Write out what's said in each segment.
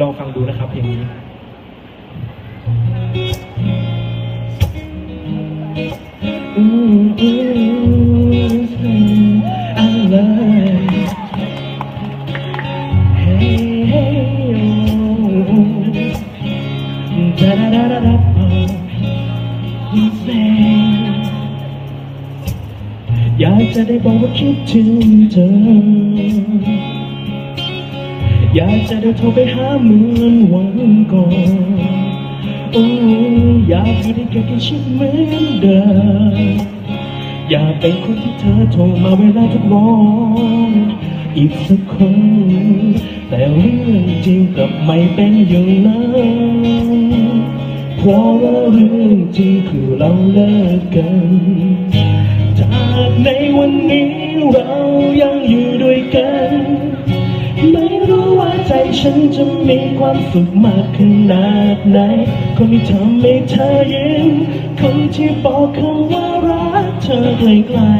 ลองฟังดูนะครับเพลงนี้อยากจะได้บอกว่าคิดถึงเธอ อยากจะได้โทรไปหาเหมือนวันก่อนโอ้อยากอยู่ด้วยกันกันชิดเหมือนเดิมอยากเป็นคนที่เธอโทรมาเวลาทุกวันอีกสักคน แต่เรื่องจริงกลับไม่เป็นอย่างนั้นเพราะว่าเรื่องจริงคือเราเลิกกัน จากในวันนี้ ฉันจะมีความสุขมากขนาดไหนคนที่ทำให้เธอยิ้มคนที่บอกคำว่ารักเธอใกล้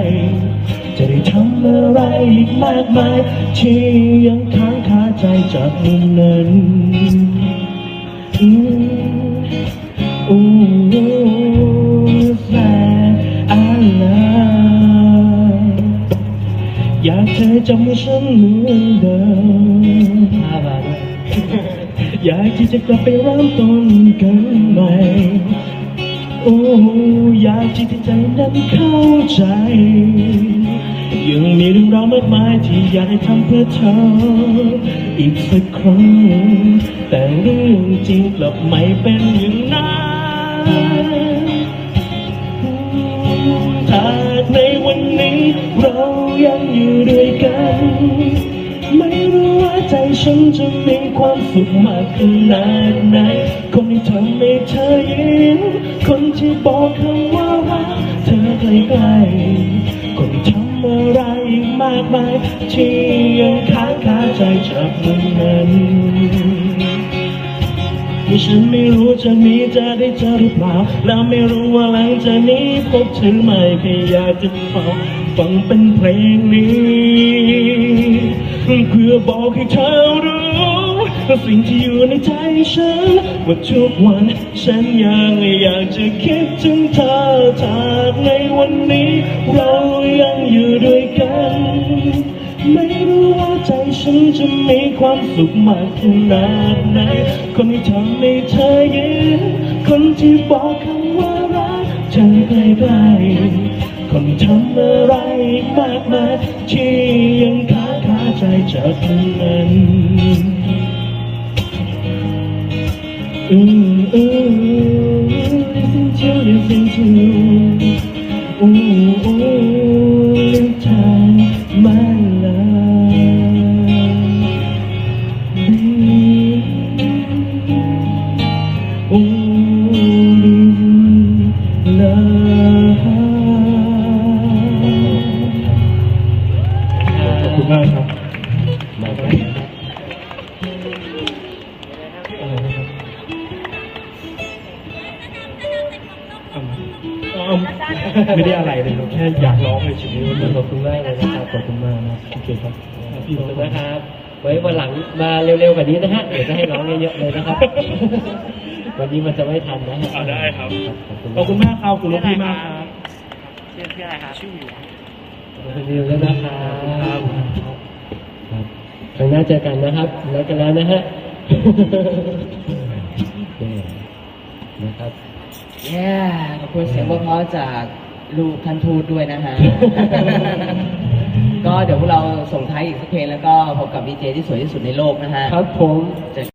ๆจะได้ทำอะไรอีกมากมายที่ยังค้างคาใจจากมุมนั้นอืมอู้แสนอะไรอยากเธอจำว่าฉันเหมือนเดิม อยากที่จะกลับไปเริ่มต้นกันใหม่ โอ้อยากที่ใจนั้นเข้าใจ ยังมีเรื่องราวมากมายที่อยากให้ทำเพื่อเธอ อีกสักครั้ง แต่เรื่องจริงกลับไม่เป็นอย่างนั้นถ้าในวันนี้เรายังอยู่ด้วยกัน ไม่รู้ ฉันจะมีความสุขมากขนาดไหน คนที่ทำให้เธอยิ้มคนที่บอกคำว่ารักเธอใกล้ๆคนที่ทำอะไรมากมายที่ยังค้างคาใจจากมุมนั้นที่ฉันไม่รู้จะมีจะได้เจอหรือเปล่า แล้วไม่รู้ว่าหลังจากนี้พบเธอไหมแค่อยากจะฟังฟังเป็นเพลงนี้ เพื่อบอกให้เธอรู้ว่าสิ่งที่อยู่ในใจฉันว่าทุกวันฉันยังอยากจะคิดถึงเธอจากในวันนี้เรายังอยู่ด้วยกัน ไม่รู้ว่าใจฉันจะมีความสุขมากขนาดไหน คนที่ทำให้เธอยิ้มคนที่บอกคำว่ารักเธอใกล้ๆคนที่ทำอะไรมากมายที่ จากคนนั้น ไรนะครับอืมอืมไม่ได้อะไรเลยครับแค่อยากร้องเลยชีวิตวันนี้ขอบคุณมากเลยนะครับขอบคุณมากนะโอเคครับขอบคุณนะครับ ไว้วันหลังมาเร็วๆกว่านี้นะฮะเดี๋ยวจะให้ร้องเยอะๆเลยนะครับ วันนี้มันจะไม่ทันนะฮะเอาได้ครับขอบคุณขอบคุณมากครับขอบคุณลูกพี่มากครับชื่อชื่ออะไรครับชื่อหมิวขอบคุณนิวด้วยนะครับครับครับ ครั้งหน้าเจอกันนะครับแล้วกันแล้วนะฮะนี่นะครับเย้ขอบคุณเสียงเพราะๆจากลูกท่านทูตด้วยนะฮะ ก็เดี๋ยวพวกเราส่งท้ายอีกสักเพลงแล้วก็พบกับดีเจที่สวยที่สุดในโลกนะฮะ ครับผม เจอ